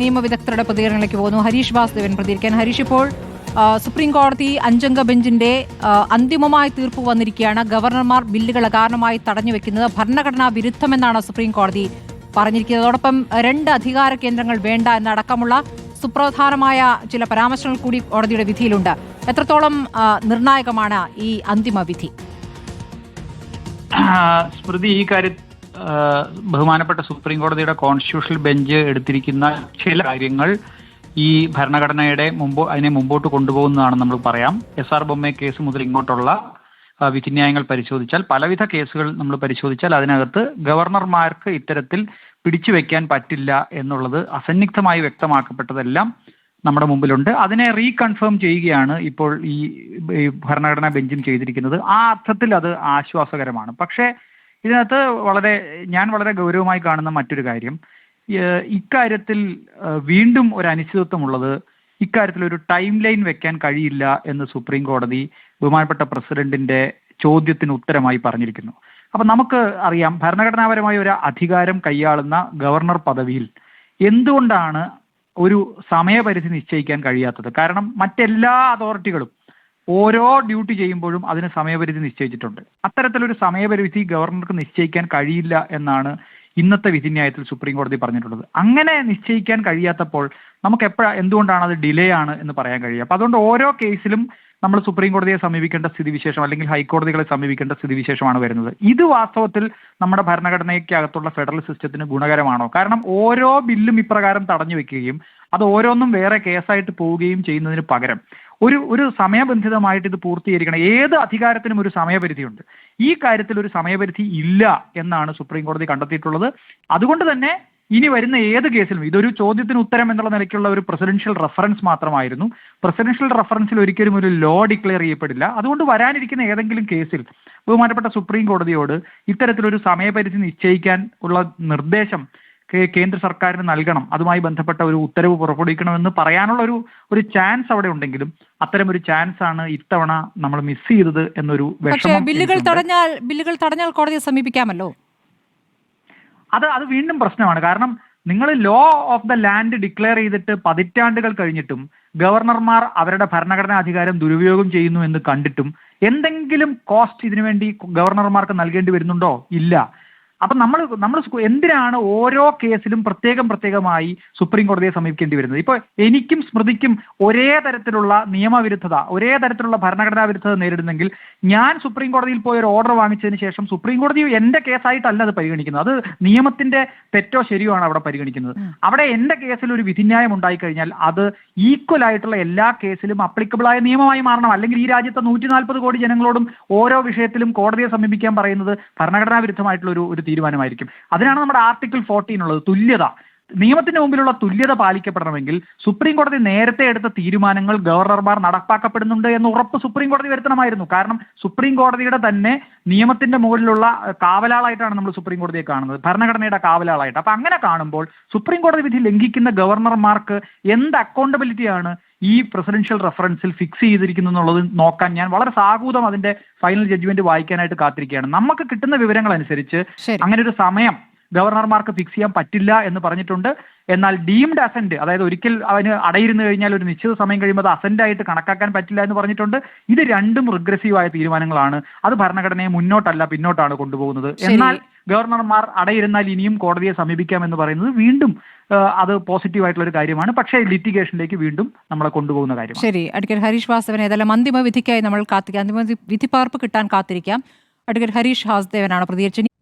നിയമവിദഗ്ധരുടെ പ്രതികരണങ്ങളിലേക്ക് പോകുന്നു. ഹരീഷ് വാസുദേവൻ പ്രതികരിക്കാൻ. ഹരീഷ് ഇപ്പോൾ സുപ്രീം കോടതി അഞ്ചംഗ ബെഞ്ചിന്റെ അന്തിമമായ തീർപ്പ് വന്നിരിക്കുകയാണ്. ഗവർണർമാർ ബില്ലുകൾ അകാരണമായി തടഞ്ഞു വെക്കുന്നത് ഭരണഘടനാ വിരുദ്ധമെന്നാണ് സുപ്രീം കോടതി പറഞ്ഞിരിക്കുന്നത്. അതോടൊപ്പം രണ്ട് അധികാര കേന്ദ്രങ്ങൾ വേണ്ട എന്നടക്കമുള്ള സുപ്രധാനമായ ചില പരാമർശങ്ങൾ കൂടി കോടതിയുടെ വിധിയിലുണ്ട്. എത്രത്തോളം നിർണായകമാണ് ഈ അന്തിമ വിധി? സ്മൃതി ഈ കാര്യ ആ, ബഹുമാനപ്പെട്ട സുപ്രീം കോടതിയുടെ കോൺസ്റ്റിറ്റ്യൂഷണൽ ബെഞ്ച് എടുത്തിരിക്കുന്ന ചില കാര്യങ്ങൾ ഈ ഭരണഘടനയുടെ മുമ്പ് അതിനെ മുമ്പോട്ട് കൊണ്ടുപോകുന്നതാണ് നമ്മൾ പറയാം. എസ് ആർ ബൊമ്മെ കേസ് മുതൽ ഇങ്ങോട്ടുള്ള വിധിന്യായങ്ങൾ പരിശോധിച്ചാൽ പലവിധ കേസുകൾ നമ്മൾ പരിശോധിച്ചാൽ അതിനകത്ത് ഗവർണർമാർക്ക് ഇത്തരത്തിൽ പിടിച്ചു വെക്കാൻ പറ്റില്ല എന്നുള്ളത് അസന്നിഗ്ധമായി വ്യക്തമാക്കപ്പെട്ടതെല്ലാം നമ്മുടെ മുമ്പിലുണ്ട്. അതിനെ റീകൺഫേം ചെയ്യുകയാണ് ഇപ്പോൾ ഈ ഭരണഘടനാ ബെഞ്ചും ചെയ്തിരിക്കുന്നത്. ആ അർത്ഥത്തിൽ അത് ആശ്വാസകരമാണ്. പക്ഷേ ഇതിനകത്ത് വളരെ ഞാൻ വളരെ ഗൗരവമായി കാണുന്ന മറ്റൊരു കാര്യം. ഇക്കാര്യത്തിൽ വീണ്ടും ഒരു അനിശ്ചിതത്വമുള്ളത് ഇക്കാര്യത്തിൽ ഒരു ടൈം ലൈൻ വെക്കാൻ കഴിയില്ല എന്ന് സുപ്രീം കോടതി ബഹുമാനപ്പെട്ട പ്രസിഡന്റിന്റെ ചോദ്യത്തിന് ഉത്തരമായി പറഞ്ഞിരിക്കുന്നു. അപ്പൊ നമുക്ക് അറിയാം ഭരണഘടനാപരമായ ഒരു അധികാരം കൈയാളുന്ന ഗവർണർ പദവിയിൽ എന്തുകൊണ്ടാണ് ഒരു സമയപരിധി നിശ്ചയിക്കാൻ കഴിയാത്തത്? കാരണം മറ്റെല്ലാ അതോറിറ്റികളും ഓരോ ഡ്യൂട്ടി ചെയ്യുമ്പോഴും അതിന് സമയപരിധി നിശ്ചയിച്ചിട്ടുണ്ട്. അത്തരത്തിലൊരു സമയപരിധി ഗവർണർക്ക് നിശ്ചയിക്കാൻ കഴിയില്ല എന്നാണ് ഇന്നത്തെ വിധിന്യായത്തിൽ സുപ്രീം കോടതി പറഞ്ഞിട്ടുള്ളത്. അങ്ങനെ നിശ്ചയിക്കാൻ കഴിയാത്തപ്പോൾ നമുക്ക് എപ്പോഴാ എന്തുകൊണ്ടാണ് അത് ഡിലേ ആണ് എന്ന് പറയാൻ കഴിയുക. അപ്പൊ അതുകൊണ്ട് ഓരോ കേസിലും നമ്മൾ സുപ്രീം കോടതിയെ സമീപിക്കേണ്ട സ്ഥിതിവിശേഷം അല്ലെങ്കിൽ ഹൈക്കോടതികളെ സമീപിക്കേണ്ട സ്ഥിതിവിശേഷമാണ് വരുന്നത്. ഇത് വാസ്തവത്തിൽ നമ്മുടെ ഭരണഘടനയ്ക്കകത്തുള്ള ഫെഡറൽ സിസ്റ്റത്തിന് ഗുണകരമാണോ? കാരണം ഓരോ ബില്ലും ഇപ്രകാരം തടഞ്ഞു വെക്കുകയും അത് ഓരോന്നും വേറെ കേസായിട്ട് പോവുകയും ചെയ്യുന്നതിന് പകരം ഒരു ഒരു സമയബന്ധിതമായിട്ട് ഇത് പൂർത്തീകരിക്കണം. ഏത് അധികാരത്തിനും ഒരു സമയപരിധിയുണ്ട്. ഈ കാര്യത്തിൽ ഒരു സമയപരിധി ഇല്ല എന്നാണ് സുപ്രീം കോടതി കണ്ടെത്തിയിട്ടുള്ളത്. അതുകൊണ്ട് തന്നെ ഇനി വരുന്ന ഏത് കേസിലും ഇതൊരു ചോദ്യത്തിന് ഉത്തരം എന്നുള്ള നിലയ്ക്കുള്ള ഒരു പ്രസിഡൻഷ്യൽ റെഫറൻസ് മാത്രമായിരുന്നു. പ്രസിഡൻഷ്യൽ റെഫറൻസിൽ ഒരിക്കലും ഒരു ലോ ഡിക്ലെയർ ചെയ്യപ്പെടില്ല. അതുകൊണ്ട് വരാനിരിക്കുന്ന ഏതെങ്കിലും കേസിൽ ബഹുമാനപ്പെട്ട സുപ്രീം കോടതിയോട് ഇത്തരത്തിലൊരു സമയപരിധി നിശ്ചയിക്കാൻ ഉള്ള നിർദ്ദേശം കേന്ദ്ര സർക്കാരിന് നൽകണം. അതുമായി ബന്ധപ്പെട്ട ഒരു ഉത്തരവ് പുറപ്പെടുവിക്കണമെന്ന് പറയാനുള്ള ഒരു ഒരു ചാൻസ് അവിടെ ഉണ്ടെങ്കിലും അത്തരം ഒരു ചാൻസ് ആണ് ഇത്തവണ നമ്മൾ മിസ് ചെയ്തത് എന്നൊരു ബില്ലുകൾ. തടഞ്ഞാൽ ബില്ലുകൾ തടഞ്ഞാൽ കോടതിയെ സമീപിക്കാമല്ലോ? അത് അത് വീണ്ടും പ്രശ്നമാണ്. കാരണം നിങ്ങൾ law of the land declare ചെയ്തിട്ട് പതിറ്റാണ്ടുകൾ കഴിഞ്ഞിട്ടും ഗവർണർമാർ അവരുടെ ഭരണഘടനാ അധികാരം ദുരുപയോഗം ചെയ്യുന്നു എന്ന് കണ്ടിട്ടും എന്തെങ്കിലും കോസ്റ്റ് ഇതിനുവേണ്ടി ഗവർണർമാർക്ക് നൽകേണ്ടി വരുന്നുണ്ടോ? ഇല്ല. അപ്പൊ നമ്മൾ നമ്മൾ എന്തിനാണ് ഓരോ കേസിലും പ്രത്യേകം പ്രത്യേകമായി സുപ്രീം കോടതിയെ സമീപിക്കേണ്ടി വരുന്നത്? ഇപ്പൊ എനിക്കും സ്മൃതിക്കും ഒരേ തരത്തിലുള്ള നിയമവിരുദ്ധത ഒരേ തരത്തിലുള്ള ഭരണഘടനാ വിരുദ്ധത നേരിടുന്നെങ്കിൽ ഞാൻ സുപ്രീം കോടതിയിൽ പോയി ഒരു ഓർഡർ വാങ്ങിച്ചതിന് ശേഷം സുപ്രീം കോടതി എന്റെ കേസായിട്ടല്ല അത് പരിഗണിക്കുന്നത്. അത് നിയമത്തിന്റെ തെറ്റോ ശരിയോ ആണ് അവിടെ പരിഗണിക്കുന്നത്. അവിടെ എന്റെ കേസിൽ ഒരു വിധിന്യായം ഉണ്ടായി കഴിഞ്ഞാൽ അത് ഈക്വൽ ആയിട്ടുള്ള എല്ലാ കേസിലും അപ്ലിക്കബിൾ ആയ നിയമമായി മാറണം. അല്ലെങ്കിൽ ഈ രാജ്യത്തെ നൂറ്റി നാൽപ്പത് കോടി ജനങ്ങളോടും ഓരോ വിഷയത്തിലും കോടതിയെ സമീപിക്കാൻ പറയുന്നത് ഭരണഘടനാ വിരുദ്ധമായിട്ടുള്ള ഒരു ഒരു തീരുമാനമായിരിക്കും. അതിനാണ് നമ്മുടെ ആർട്ടിക്കിൾ ഫോർട്ടീൻ ഉള്ളത്. തുല്യത. നിയമത്തിന്റെ മുമ്പിലുള്ള തുല്യത പാലിക്കപ്പെടണമെങ്കിൽ സുപ്രീം കോടതി നേരത്തെ എടുത്ത തീരുമാനങ്ങൾ ഗവർണർമാർ നടപ്പാക്കപ്പെടുന്നുണ്ട് എന്ന് ഉറപ്പ് സുപ്രീം കോടതി വരുത്തണമായിരുന്നു. കാരണം സുപ്രീം കോടതിയുടെ തന്നെ നിയമത്തിന്റെ മുകളിലുള്ള കാവലാളായിട്ടാണ് നമ്മൾ സുപ്രീം കോടതിയെ കാണുന്നത്. ഭരണഘടനയുടെ കാവലാളായിട്ട്. അപ്പൊ അങ്ങനെ കാണുമ്പോൾ സുപ്രീം കോടതി വിധി ലംഘിക്കുന്ന ഗവർണർമാർക്ക് എന്ത് അക്കൗണ്ടബിലിറ്റിയാണ് ഈ പ്രസിഡൻഷ്യൽ റെഫറൻസിൽ ഫിക്സ് ചെയ്തിരിക്കുന്നു എന്നുള്ളത് നോക്കാൻ ഞാൻ വളരെ സാഹൂതം അതിന്റെ ഫൈനൽ ജഡ്ജ്മെന്റ് വായിക്കാനായിട്ട് കാത്തിരിക്കുകയാണ്. നമുക്ക് കിട്ടുന്ന വിവരങ്ങൾ അനുസരിച്ച് അങ്ങനെ ഒരു സമയം ഗവർണർമാർക്ക് ഫിക്സ് ചെയ്യാൻ പറ്റില്ല എന്ന് പറഞ്ഞിട്ടുണ്ട്. എന്നാൽ ഡീംഡ് അസെന്റ് അതായത് ഒരിക്കൽ അവന് അടയിരുന്നു കഴിഞ്ഞാൽ ഒരു നിശ്ചിത സമയം കഴിയുമ്പോൾ അത് അസെന്റ് ആയിട്ട് കണക്കാക്കാൻ പറ്റില്ല എന്ന് പറഞ്ഞിട്ടുണ്ട്. ഇത് രണ്ടും റിഗ്രസീവായ തീരുമാനങ്ങളാണ്. അത് ഭരണഘടനയെ മുന്നോട്ടല്ല പിന്നോട്ടാണ് കൊണ്ടുപോകുന്നത്. എന്നാൽ ഗവർണർമാർ അടയിരുന്നാൽ ഇനിയും കോടതിയെ സമീപിക്കാം എന്ന് പറയുന്നത് വീണ്ടും അത് പോസിറ്റീവ് ആയിട്ടുള്ള ഒരു കാര്യമാണ്. പക്ഷേ ലിറ്റിഗേഷനിലേക്ക് വീണ്ടും നമ്മളെ കൊണ്ടുപോകുന്ന കാര്യം ശരി. അഡ്വക്കേറ്റ് ഹരീഷ് വാസവൻ ഏതായാലും അന്തിമ വിധിക്കായി നമ്മൾ കാത്തിരിക്കാം. അന്തിമ വിധി- പകർപ്പ് കിട്ടാൻ കാത്തിരിക്കാം. അഡ്വക്കേറ്റ് ഹരീഷ് ഹാസ്ദേവനാണ് പ്രതികരിച്ചത്.